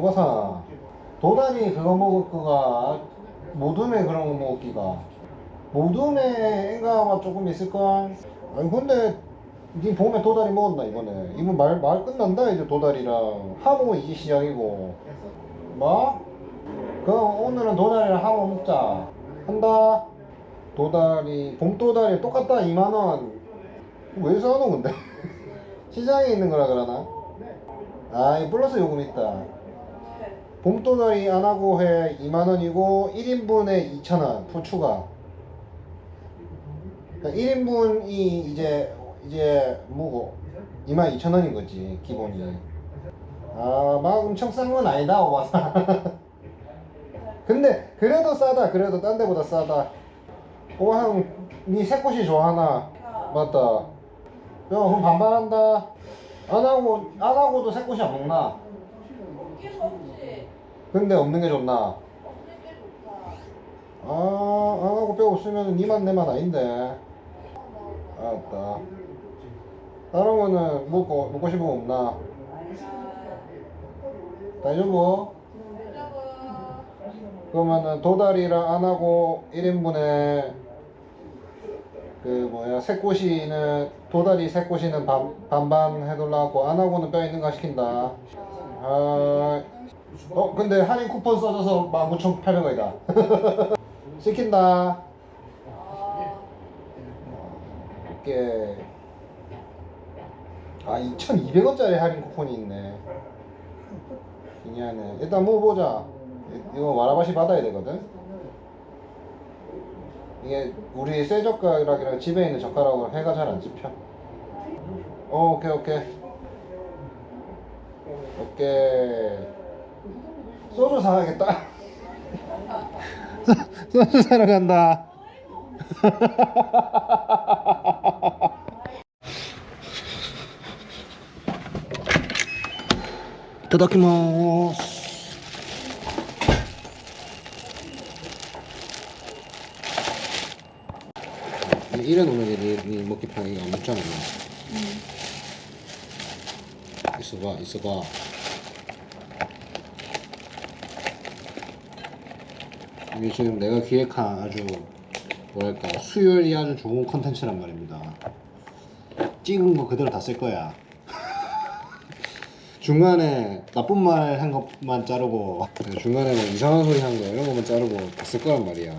오바사 도다리 그거 먹을 거가 모둠에 그런 거 먹기가. 모둠에 애가가 조금 있을걸? 아니 근데 니 봄에 도다리 먹었나 이번에? 이번 말, 말 끝난다 이제 도다리랑. 하모 이제 시작이고. 뭐? 그럼 오늘은 도다리랑 하모 먹자. 한다. 도다리 봄도다리 똑같다 2만원. 왜 사노 근데? 시장에 있는 거라 그러나? 아이 플러스 요금 있다 봄도다리 안 하고 해 2만원이고 1인분에 2,000원 풀추가. 그러니까 1인분이 이제 이제 뭐고? 22,000원인 거지 기본이. 아막 엄청 싼 건 아니다 오바사. 근데 그래도 싸다 그래도 딴 데보다 싸다. 오바상 니 새꽃이 좋아하나? 맞다. 야 그럼 반반한다. 안 하고 안 하고도 새꽃이 안 먹나. 근데 없는 게 좋나 먹는 게 좋다. 아, 안 하고 뼈 없으면 니만 내만 아닌데. 알았다. 다른 거는 먹고, 먹고 싶은 거 없나? 다이저브? 그러면은 도다리랑 안 하고 1인분에 그 뭐야 새꼬시는 도다리 새꼬시는 반, 반반 해달라고 안 하고는 뼈 있는 거 시킨다. 아, 어 근데 할인 쿠폰 써줘서 19,800원이다. 시킨다. 이게 아 2,200원짜리 할인 쿠폰이 있네. 신기하네. 일단 먹어보자. 이- 이거 와라바시 받아야 되거든. 이게 우리 쇠 젓가락이랑 집에 있는 젓가락으로 해가 잘 안 집혀. 어, 오케이 오케이. 오케이. 소주 사야겠다. 소주 사러 간다. 놓으면 얘, 니 먹기 편하게 안 먹잖아. 있어봐, 있어봐. 이게 지금 내가 기획한 아주 뭐랄까 수율이 아주 좋은 컨텐츠란 말입니다. 찍은 거 그대로 다 쓸 거야. 중간에 나쁜 말 한 것만 자르고 중간에 뭐 이상한 소리 한 거 이런 것만 자르고 다 쓸 거란 말이야.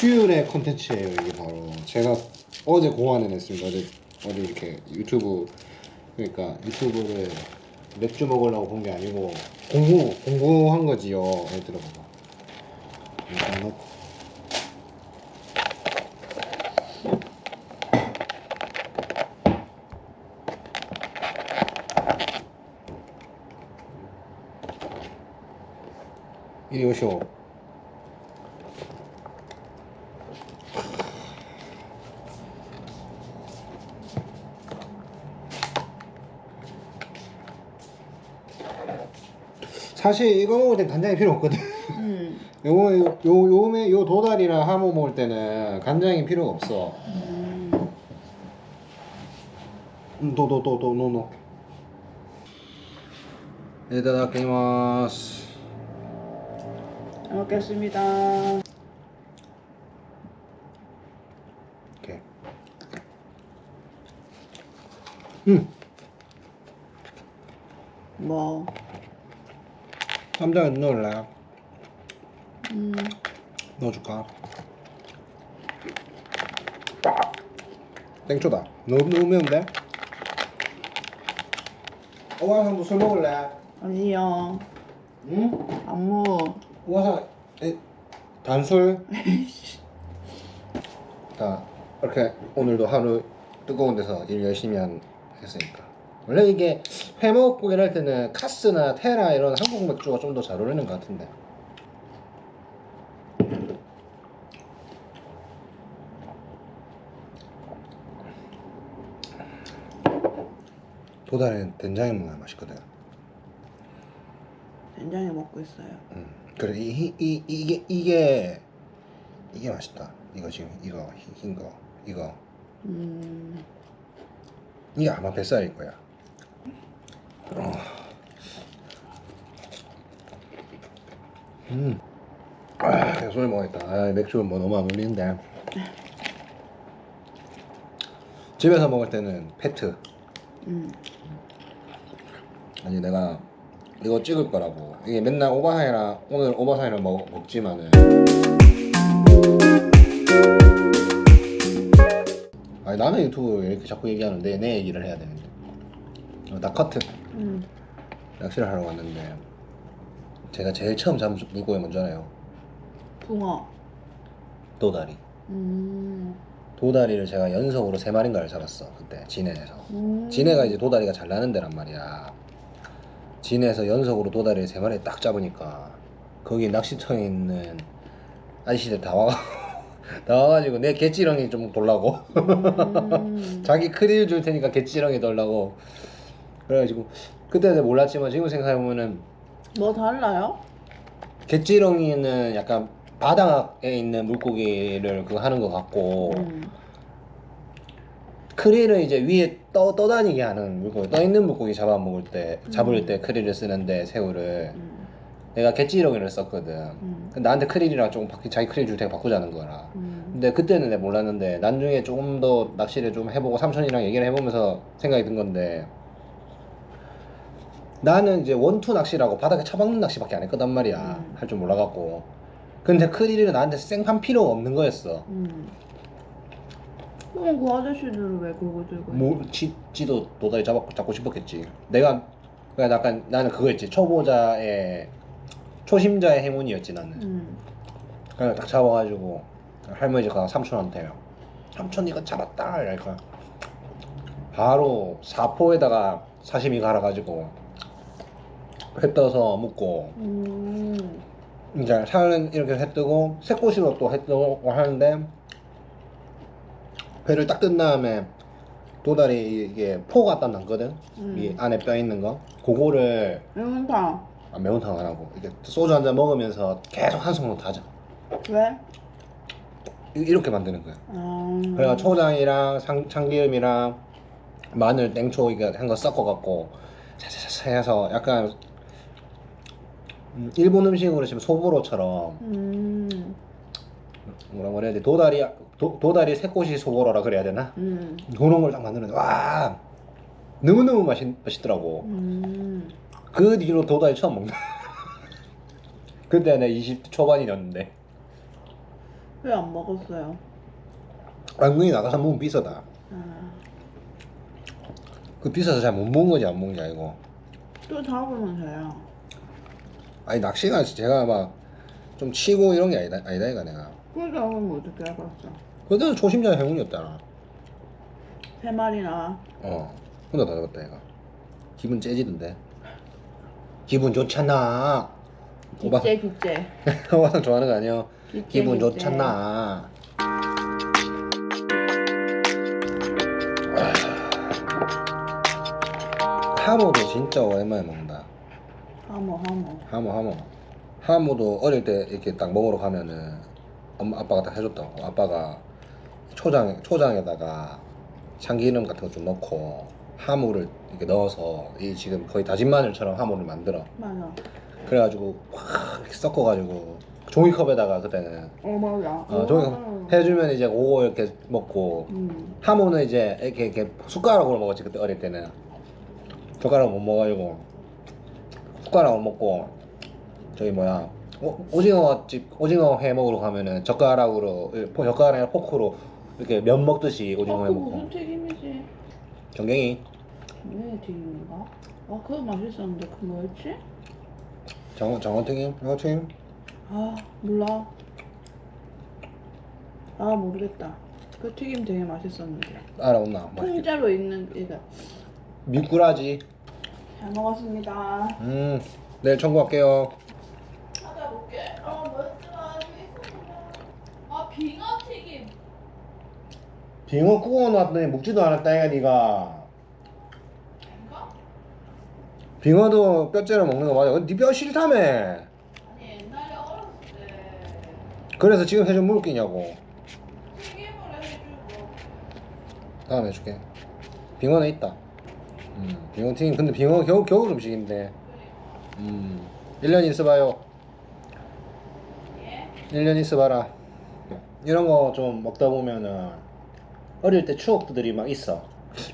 수율의 컨텐츠예요 이게 바로. 제가 어제 고안해냈습니다. 어제 어제 이렇게 유튜브 그러니까 유튜브를 맥주 먹으려고 본 게 아니고 공부 공부한 거지요. 얘들아 봐봐. 일단 넣고. 이리 오쇼. 사실 이거 먹을 땐 간장이 필요 없거든. 음. 요거 요 요음에 요 도다리랑 하모 먹을 때는 간장이 필요가 없어. 음, 도도 도 도 노노. 이타다키마스. 잘 먹겠습니다. 오케이. 음, 뭐? 쌈장 넣을래? 음. 넣어줄까? 땡초다. 너무 너무 매운데? 오와상도 술 먹을래? 아니요. 응? 안 먹어. 오와상 에, 단술? 자 이렇게 오늘도 하루 뜨거운 데서 일 열심히 한, 했으니까 원래 이게 회 먹고 이럴 때는 카스나 테라 이런 한국 맥주가 좀 더 잘 어울리는 것 같은데 도다리는 된장에 먹어야 맛있거든 된장에 먹고 있어요. 음. 그래 이, 이, 이, 이 게 이게 이게 맛있다 이거 지금 이거 흰 거 이거 음. 이게 아마 뱃살일 거야 어. 음. 아, 술 먹었다. 아, 맥주는 뭐 너무 안 어울리는데. 집에서 먹을 때는 페트. 음. 아니 내가 이거 찍을 거라고. 이게 맨날 오바사이랑 오늘 오바사이를 먹, 먹지만은. 아니 남의 유튜브 이렇게 자꾸 얘기하는데 내 얘기를 해야 되는데. 어, 나 커트. 음. 낚시를 하러 갔는데 제가 제일 처음 잡은 물고기 뭔지 알아요? 붕어. 도다리. 음. 도다리를 제가 연속으로 세 마리인가를 잡았어 그때 진해에서. 음. 진해가 이제 도다리가 잘 나는 데란 말이야. 진해에서 연속으로 도다리를 세 마리 딱 잡으니까 거기 낚시터에 있는 아저씨들 다 와. 다 와가지고 내 개찌렁이 좀 돌라고 음. 자기 크릴 줄 테니까 개찌렁이 돌라고 그래가지고 그때는 몰랐지만 지금 생각해보면은 뭐 달라요? 개찌렁이는 약간 바닥에 있는 물고기를 그거 하는 것 같고 음. 크릴은 이제 위에 떠, 떠다니게 하는 물고기 떠 있는 물고기 잡아먹을 때 잡을 때 크릴을 쓰는데 새우를 음. 내가 개찌렁이를 썼거든 음. 근데 나한테 크릴이랑 조금 바뀌, 자기 크릴 줄 테니까 바꾸자는 거라 음. 근데 그때는 내가 몰랐는데 나중에 조금 더 낚시를 좀 해보고 삼촌이랑 얘기를 해보면서 생각이 든 건데 나는 이제 원투 낚시라고 바닥에 처박는 낚시밖에 안 했거단 말이야. 음. 할 줄 몰라갖고. 근데 크릴은 나한테 생판 필요가 없는 거였어. 음. 그럼 그 아저씨들은 왜 그거 들고 뭐 지, 지도 도다리 잡고 잡고 싶었겠지. 내가 그냥 약간 나는 그거였지. 초보자의 초심자의 행운이었지 나는. 음. 그냥 딱 잡아가지고 할머니 집 가서 삼촌한테 삼촌 이거 잡았다! 이러니까 바로 사포에다가 사시미 갈아가지고 회 떠서 먹고 음. 이제 살은 이렇게 해 뜨고 새꼬시로 또해 뜨고 하는데 회를 딱 뜬 다음에 도다리 이게 포가 딱 남거든 음. 이 안에 뼈 있는 거 그거를 매운탕. 아, 매운탕 안 하고 이렇게 소주 한 잔 먹으면서 계속 한숨으로 타자 왜? 이- 이렇게 만드는 거야 아. 그래가 초장이랑 상, 참기름이랑 마늘, 땡초 이거 한 거 섞어갖고 차차차 해서 약간 음, 일본 음식으로 지금 소보로처럼 음. 뭐라고 그래야 돼 도다리 도, 도다리 새꼬시 소보로라 그래야 되나 음. 그런 걸 딱 만드는데 와 너무너무 맛있, 맛있더라고 음. 그 뒤로 도다리 처음 먹는 그때 내가 20 초반이었는데 왜 안 먹었어요? 안궁이 나가서 먹으면 비싸다 아. 그 비싸서 잘 못 먹은 거지 안 먹은 게 아니고 또 잡으면 돼요. 아니 낚시가 제가 막 좀 치고 이런 게 아니다 아니다 이가 내가. 그러니까 그럼 어떻게 해봤어? 그때는 초심자 행운이었잖아. 세 마리나. 어. 혼자 다 잡았다 얘가. 기분 째지던데. 기분 좋잖아. 오바. 기째 기째. 오바상 좋아하는 거 아니야 기째, 기분 기째. 좋잖아. 아. 하모도 진짜 오랜만에 먹는다 하모 하모. 하모 하모 하모도 어릴 때 이렇게 딱 먹으러 가면은 엄마 아빠가 딱 해줬다고 아빠가 초장 초장에다가 참기름 같은 거 좀 넣고 하모를 이렇게 넣어서 이 지금 거의 다진 마늘처럼 하모를 만들어 맞아. 그래가지고 확 이렇게 섞어가지고 종이컵에다가 그때는 어 맞아. 어, 종이컵 해주면 이제 그거 이렇게 먹고 음. 하모는 이제 이렇게 이렇게 숟가락으로 먹었지 그때 어릴 때는 젓가락 못 먹어가지고 숟가락으로 먹고 저기 뭐야 오, 오징어 집 오징어 회 먹으러 가면은 젓가락으로 포- 젓가락이나 포크로 이렇게 면 먹듯이 오징어 아, 회 먹고 무슨 튀김이지? 정경이 왜 튀김인가? 아 그거 맛있었는데 그 뭐였지? 정어 정어튀김 정어튀김 아 몰라. 아 모르겠다. 그 튀김 되게 맛있었는데. 알아온나 맛있겠다. 통째로 있는 이거. 미꾸라지 잘 먹었습니다. 음 내일 청구할게요 찾아볼게. 아 뭐였더라? 아 빙어 튀김. 빙어 구워놨더니 먹지도 않았다 얘가 니가? 빙어도 뼈째로 먹는 거 맞아 니뼈 싫다며 아니 옛날에 어렸을 때 그래서 지금 해준 물 끼냐고 튀김을 해주고. 다음에 해줄게 빙어는 있다 음, 빙어 튀김 근데 빙어 겨울, 겨울 음식인데. 음. 1년 있어봐요. 1년 있어봐라. 이런 거 좀 먹다 보면은 어릴 때 추억들이 막 있어.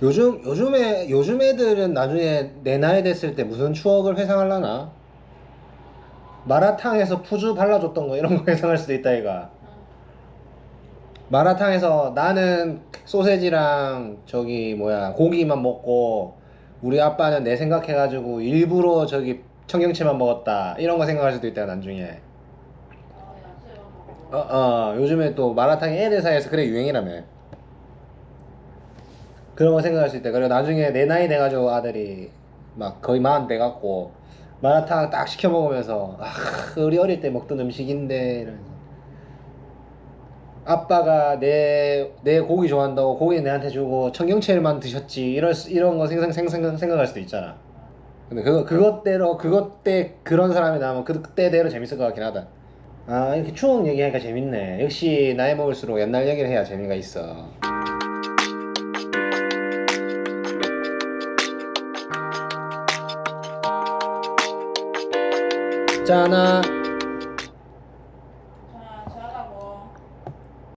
요즘 요즘에 요즘 애들은 나중에 내 나이 됐을 때 무슨 추억을 회상하려나? 마라탕에서 푸주 발라줬던 거 이런 거 회상할 수도 있다 얘가. 마라탕에서 나는 소세지랑 저기 뭐야 고기만 먹고 우리 아빠는 내 생각해가지고 일부러 저기 청경채만 먹었다 이런 거 생각할 수도 있다 나중에. 어, 어 요즘에 또 마라탕이 애들 사이에서 그래 유행이라며. 그런 거 생각할 수 있다. 그리고 나중에 내 나이 돼가지고 아들이 막 거의 마흔 돼갖고 마라탕 딱 시켜 먹으면서 아 우리 어릴 때 먹던 음식인데 이러면서 아빠가 내, 내 고기 좋아한다고 고기 내한테 주고 청경채만 드셨지. 이럴 수- 이런 거 생각, 생각, 생각할 수도 있잖아. 근데 그거 그것대로 그것 때 그런 사람이 나오면 그, 그때대로 재밌을 것 같긴 하다. 아 이렇게 추억 얘기하니까 재밌네. 역시 나이 먹을수록 옛날 얘기를 해야 재미가 있어. 짠아